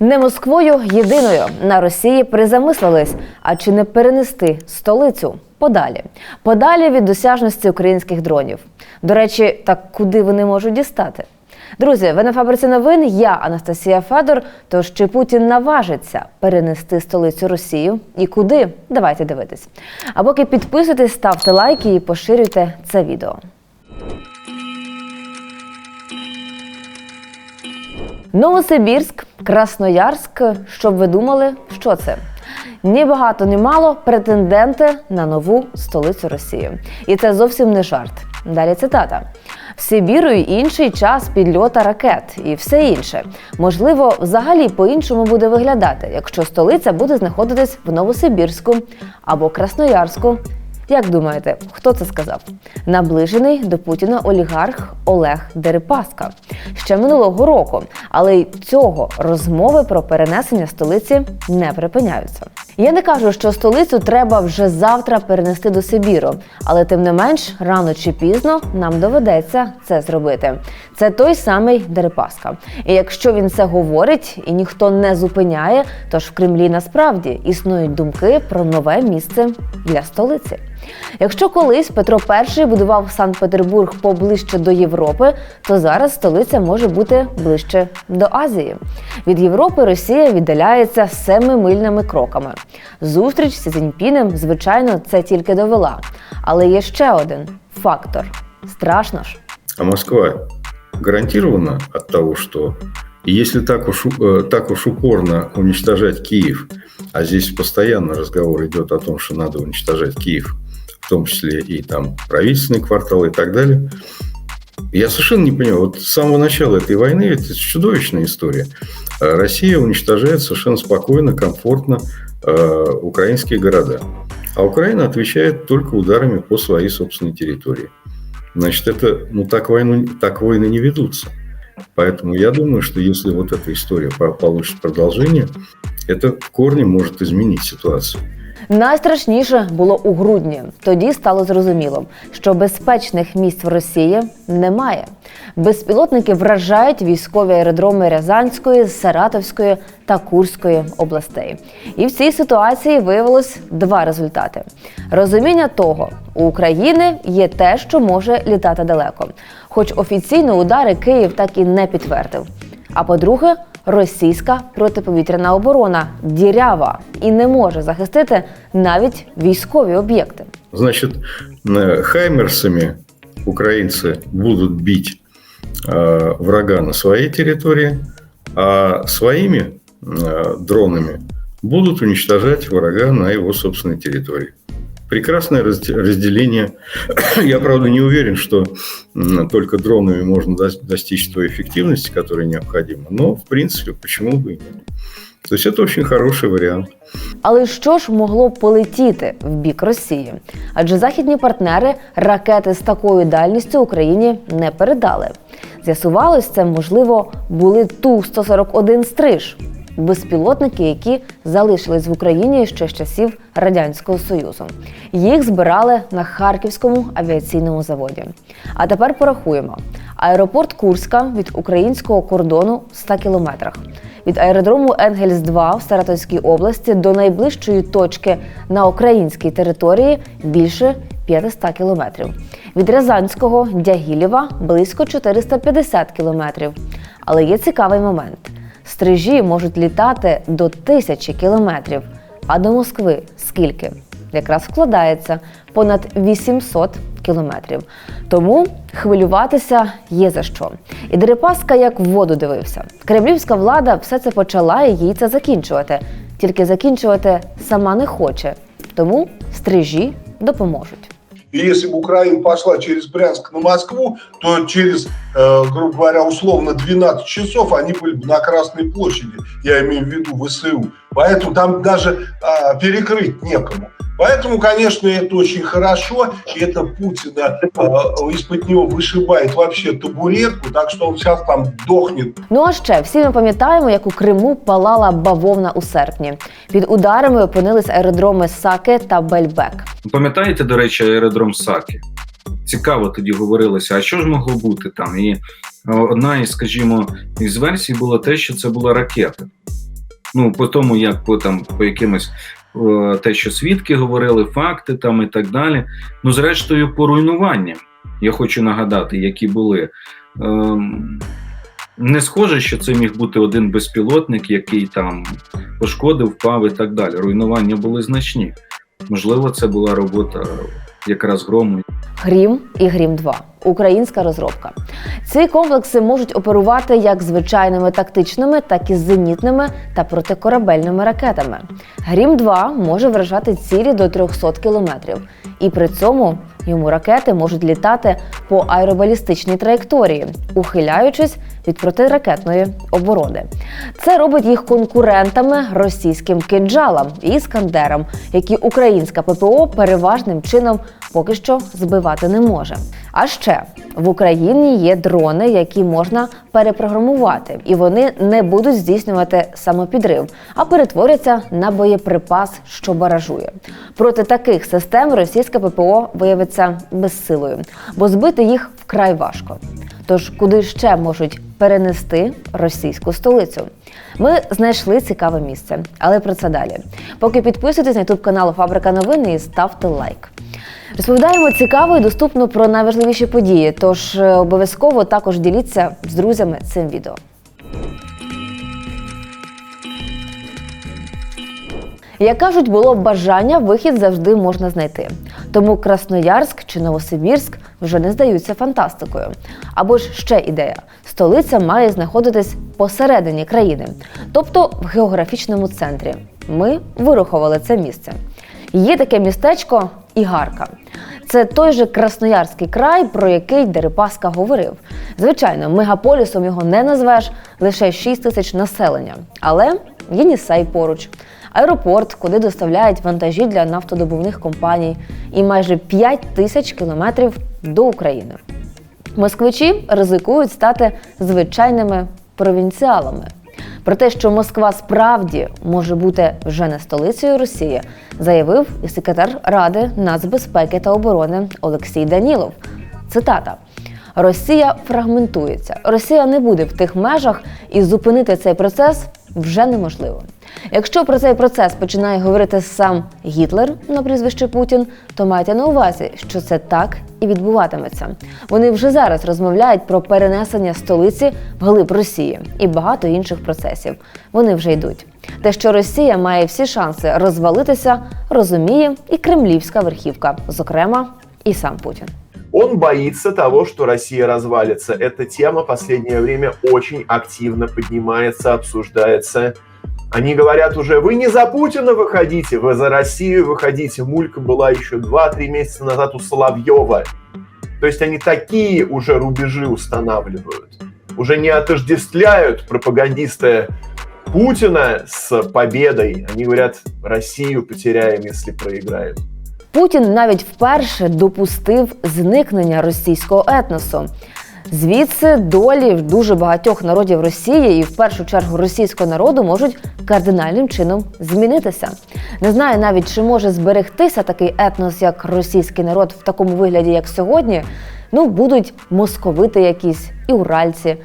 Не Москвою єдиною на Росії призамислились, а чи не перенести столицю подалі, подалі від досяжності українських дронів. До речі, так куди вони можуть дістати? Друзі, ви на фабриці новин. Я Анастасія Федор. Тож чи Путін наважиться перенести столицю Росію і куди? Давайте дивитись. А поки підписуйтесь, ставте лайки і поширюйте це відео. Новосибірськ, Красноярськ. Щоб ви думали, що це? Ні багато, ні мало претенденти на нову столицю Росії. І це зовсім не жарт. Далі цитата. В Сибіру й інший час підльота ракет і все інше. Можливо, взагалі по-іншому буде виглядати, якщо столиця буде знаходитись в Новосибірську або Красноярську. Як думаєте, хто це сказав? Наближений до Путіна олігарх Олег Дерипаска ще минулого року, але й цього розмови про перенесення столиці не припиняються. Я не кажу, що столицю треба вже завтра перенести до Сибіру, але тим не менш, рано чи пізно нам доведеться це зробити. Це той самий Дерипаска. І якщо він це говорить і ніхто не зупиняє, то ж в Кремлі насправді існують думки про нове місце для столиці. Якщо колись Петро І будував Санкт-Петербург поближче до Європи, то зараз столиця може бути ближче до Азії. Від Європи Росія віддаляється семимильними кроками. Зустріч з Цзіньпінем, звичайно, це тільки довела. Але є ще один фактор: страшно ж. А Москва гарантирована от того, что если так уж, э, так уж упорно уничтожать Киев, а здесь постоянно разговор идет о том, что надо уничтожать Киев, в том числе и там правительственные кварталы и так далее, я совершенно не понимаю, вот с самого начала этой войны это чудовищная история. Э, Россия уничтожает совершенно спокойно, комфортно э, украинские города. А Украина отвечает только ударами по своей собственной территории. Значит, это, ну, так, войну, так войны не ведутся. Поэтому я думаю, что если вот эта история по- получит продолжение, это в корне может изменить ситуацию. Найстрашніше було у грудні. Тоді стало зрозуміло, що безпечних місць в Росії немає. Безпілотники вражають військові аеродроми Рязанської, Саратовської та Курської областей. І в цій ситуації виявилось два результати: розуміння того, у України є те, що може літати далеко, хоч офіційно удари Київ так і не підтвердив. А по-друге, російська протиповітряна оборона дірява і не може захистити навіть військові об'єкти. Значит, э, хаймерсами украинцы будут бить э, врага на своей территории, а своими э, дронами будут уничтожать врага на его собственной территории. Прекрасное разде- разделение. Я, правда, не уверен, что м, только дронами можно дос- достичь той эффективности, которая необходима. Но, в принципе, почему бы и нет. То есть это очень хороший вариант. Але що ж могло полетіти в бік Росії? Адже західні партнери ракети з такою дальністю Україні не передали. З'ясувалось, це можливо були ту 141 стриж. Безпілотники, які залишились в Україні ще з часів Радянського Союзу. Їх збирали на Харківському авіаційному заводі. А тепер порахуємо: аеропорт Курська від українського кордону в 100 кілометрах. Від аеродрому Енгельс 2 в Саратовській області до найближчої точки на українській території більше 500 кілометрів. Від Рязанського Дягілєва близько 450 кілометрів. Але є цікавий момент: стрижі можуть літати до тисячі кілометрів. А до Москви скільки? Якраз вкладається понад 800 кілометрів. Тому хвилюватися є за що. І Дерипаска як в воду дивився. Кремлівська влада все це почала і їй це закінчувати. Тільки закінчувати сама не хоче. Тому стрижі допоможуть. И если бы Украина пошла через Брянск на Москву, то через, э, грубо говоря, условно 12 часов они были бы на Красной площади. Я имею в виду ВСУ. Поэтому там даже а, перекрыть некому. Поэтому, конечно, это очень хорошо. И это Путина а, из-под него вышибает вообще табуретку, так что он сейчас там дохнет Ну а ще всі ми пам'ятаємо, як у Криму палала бавовна у серпні. Під ударами опинились аеродроми Саке та Бельбек. Пам'ятаєте, до речі, аеродром Саки? Цікаво тоді говорилося, а що ж могло бути там? І е, одна із, скажімо, із версій була те, що це була ракета. Ну, по тому, як по там по якимось е, те, що свідки говорили, факти там і так далі. Ну, зрештою, по руйнуванням. Я хочу нагадати, які були. Ем, не схоже, що це міг бути один безпілотник, який там пошкодив, впав і так далі. Руйнування були значні. Можливо, це була робота якраз грому. Грім і Грім 2 українська розробка. Ці комплекси можуть оперувати як звичайними тактичними, так і зенітними та протикорабельними ракетами. Грім 2 може вражати цілі до 300 кілометрів, і при цьому йому ракети можуть літати по аеробалістичній траєкторії, ухиляючись від протиракетної оборони. Це робить їх конкурентами російським кинджалам і іскандерам, які українська ППО переважним чином поки що збивати не може. А ще в Україні є дрони, які можна перепрограмувати, і вони не будуть здійснювати самопідрив, а перетворяться на боєприпас, що баражує. Проти таких систем російська ППО виявиться безсилою, бо збити їх вкрай важко. Тож куди ще можуть перенести російську столицю? Ми знайшли цікаве місце, але про це далі. Поки підписуйтесь на youtube канал Фабрика новин і ставте лайк. Розповідаємо цікаво і доступно про найважливіші події. Тож е, обов'язково також діліться з друзями цим відео. Як кажуть, було б бажання, вихід завжди можна знайти. Тому Красноярськ чи Новосибірськ вже не здаються фантастикою. Або ж ще ідея: столиця має знаходитись посередині країни, тобто в географічному центрі. Ми вирахували це місце. Є таке містечко Ігарка. Це той же Красноярський край, про який Дерипаска говорив. Звичайно, мегаполісом його не назвеш лише 6 тисяч населення, але Єнісей поруч, аеропорт, куди доставляють вантажі для нафтодобувних компаній, і майже 5 тисяч кілометрів до України. Москвичі ризикують стати звичайними провінціалами. Про те, що Москва справді може бути вже не столицею Росії, заявив і секретар Ради нацбезпеки та оборони Олексій Данілов. Цитата. Росія фрагментується. Росія не буде в тих межах, і зупинити цей процес вже неможливо. Якщо про цей процес починає говорити сам Гітлер на прізвище Путін, то майте на увазі, що це так і відбуватиметься. Вони вже зараз розмовляють про перенесення столиці в глиб Росії і багато інших процесів. Вони вже йдуть. Те, що Росія має всі шанси розвалитися, розуміє і кремлівська верхівка, зокрема, і сам Путін. Он боится того, что Россия развалится. Эта тема в последнее время очень активно поднимается, обсуждается. Они говорят уже, вы не за Путина выходите, вы за Россию выходите. Мулька была еще 2-3 месяца назад у Соловьева. То есть они такие уже рубежи устанавливают. Уже не отождествляют пропагандисты Путина с победой. Они говорят, Россию потеряем, если проиграем. Путін навіть вперше допустив зникнення російського етносу. Звідси долі дуже багатьох народів Росії і в першу чергу російського народу можуть кардинальним чином змінитися. Не знаю навіть, чи може зберегтися такий етнос, як російський народ в такому вигляді, як сьогодні. Ну, будуть московити якісь і уральці.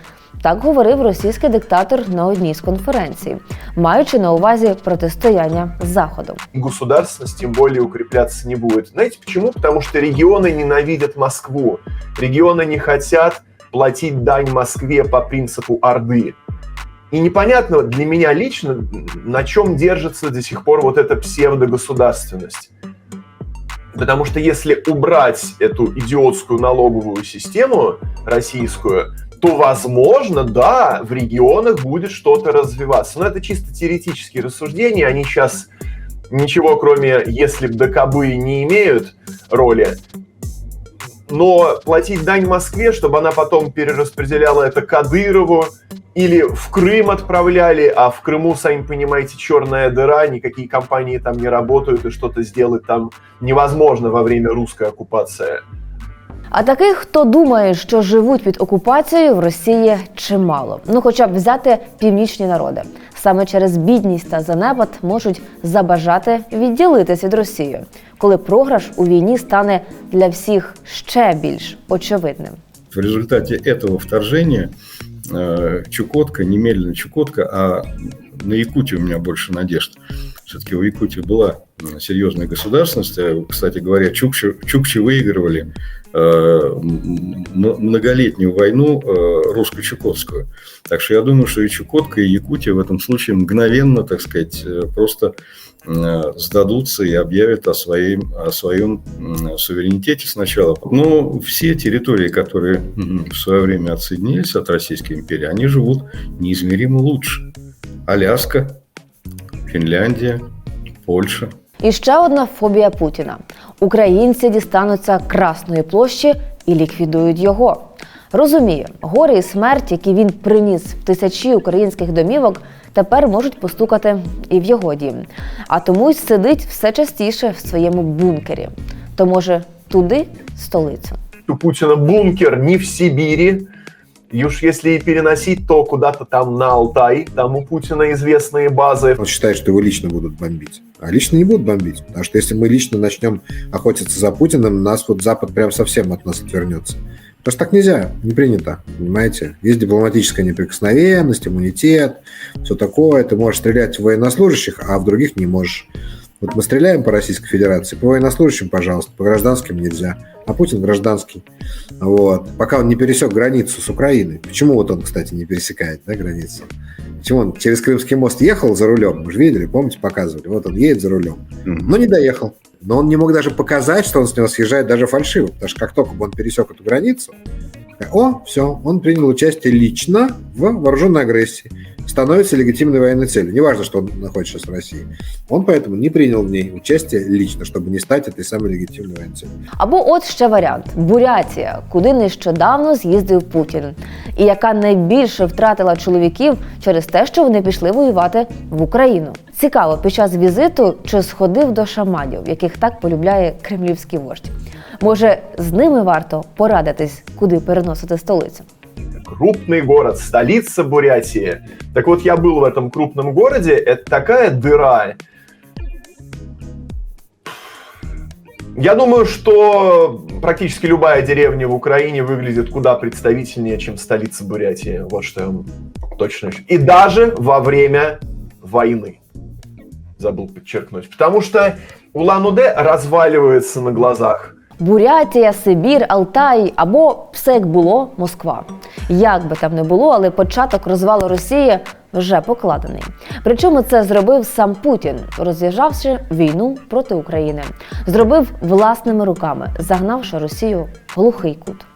Так говорив російський диктатор на одній з конференцій, маючи на увазі протистояння з заходом. И государственность тем более укрепляться не будет. Знаете почему? Потому что регионы ненавидят Москву. Регионы не хотят платить дань Москве по принципу Орды. И непонятно для меня лично, на чем держится до сих пор вот эта псевдогосударственность. Потому что если убрать эту идиотскую налоговую систему российскую, то, возможно, да, в регионах будет что-то развиваться. Но это чисто теоретические рассуждения, они сейчас ничего, кроме если бы ДКБ, не имеют роли. Но платить дань Москве, чтобы она потом перераспределяла это Кадырову, или в Крым отправляли, а в Крыму, сами понимаете, черная дыра, никакие компании там не работают, и что-то сделать там невозможно во время русской оккупации. А таких, хто думає, що живуть під окупацією, в Росії чимало. Ну, хоча б взяти північні народи. Саме через бідність та занепад можуть забажати відділитись від Росії, коли програш у війні стане для всіх ще більш очевидним. В результате этого вторжения э, Чукотка, немедленно Чукотка, а на Якутию у меня больше надежд. Все-таки у Якутии была м, серьезная государственность. А, Кстати говоря, чукчи, чукчи выигрывали э, многолетнюю войну э, русско-чукотскую. Так что я думаю, что и Чукотка, и Якутия в этом случае мгновенно, так сказать, э, просто э, сдадутся и объявят о своем, о своем суверенитете сначала. Но все территории, которые в свое время отсоединились от Российской империи, они живут неизмеримо лучше. Аляска, Финляндия, Польша. І ще одна фобія Путіна: українці дістануться Красної площі і ліквідують його. Розумію, горе і смерть, які він приніс в тисячі українських домівок, тепер можуть постукати і в його дім. А тому й сидить все частіше в своєму бункері. То може туди столицю. У Путина бункер не в Сибири. И уж если и переносить, то куда-то там на Алтай. Там у Путина известные базы. Он считает, что его лично будут бомбить. А лично не будут бомбить. Потому что если мы лично начнем охотиться за Путиным, нас вот Запад прям совсем от нас отвернется. Потому что так нельзя, не принято, понимаете? Есть дипломатическая неприкосновенность, иммунитет, все такое. Ты можешь стрелять в военнослужащих, а в других не можешь. Вот мы стреляем по Российской Федерации, по военнослужащим, пожалуйста, по гражданским нельзя. А Путин гражданский. Вот. Пока он не пересек границу с Украиной. Почему вот он, кстати, не пересекает да, границу? Почему он через Крымский мост ехал за рулем? Мы же видели, помните, показывали. Вот он едет за рулем. Но не доехал. Но он не мог даже показать, что он с него съезжает даже фальшиво. Потому что как только бы он пересек эту границу, о, все, он принял участие лично в вооруженной агрессии. Становится легитимной военной целью. Неважно, что он находится сейчас в России. Он поэтому не принял в ней участие лично, чтобы не стать этой самой легитимной военной целью. Або от ще варіант: Бурятія, куди нещодавно з'їздив Путін, і яка найбільше втратила чоловіків через те, що вони пішли воювати в Україну. Цікаво, під час візиту чи сходив до шаманів, яких так полюбляє кремлівський вождь. Може, з ними варто порадитись, куди переносити столицю. Крупный город, столица Бурятии. Так вот, я был в этом крупном городе. Это такая дыра. Я думаю, что практически любая деревня в Украине выглядит куда представительнее, чем столица Бурятии. Вот что я точно... И даже во время войны. Забыл подчеркнуть. Потому что Улан-Удэ разваливается на глазах. Бурятія, Сибір, Алтай або все як було Москва. Як би там не було, але початок розвалу Росії вже покладений. Причому це зробив сам Путін, роз'їжджавши війну проти України. Зробив власними руками, загнавши Росію в глухий кут.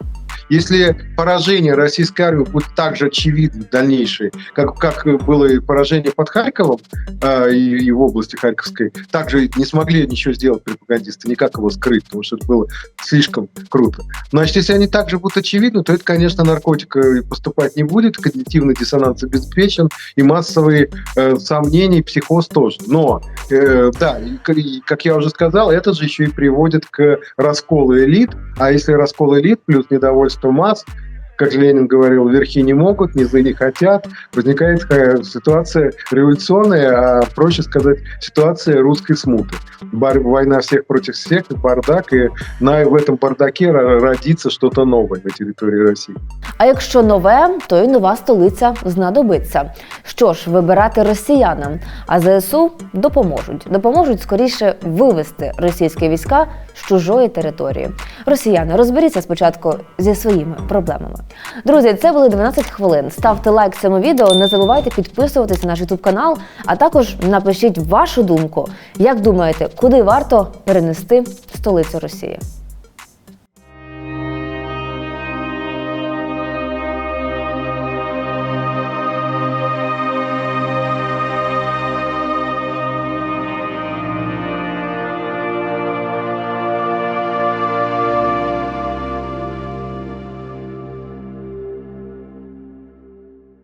Если поражение российской армии будет так же очевидно дальнейшее, как, как было и поражение под Харьковом э, и, и в области Харьковской, также не смогли ничего сделать пропагандисты, никак его скрыть, потому что это было слишком круто. Значит, если они также будут очевидны, то это, конечно, наркотик э, поступать не будет, когнитивный диссонанс обеспечен, и массовые э, сомнения, и психоз тоже. Но, э, да, и, как я уже сказал, это же еще и приводит к расколу элит, а если раскол элит плюс недовольство масс, как Ленин говорил, верхи не могут, низы не хотят, возникает э, ситуация революционная, а проще сказать, ситуация русской смуты. Бар- война всех против всех, бардак, и на, в этом бардаке ро- родится что-то новое на территории России. А якщо нове, то й нова столиця знадобиться. Що ж, вибирати росіянам, а ЗСУ допоможуть. Допоможуть скоріше вивести російські війська з чужої території. Росіяни, розберіться спочатку зі своїми проблемами. Друзі, це були 12 хвилин. Ставте лайк цьому відео, не забувайте підписуватися на наш YouTube канал, а також напишіть вашу думку, як думаєте, куди варто перенести столицю Росії.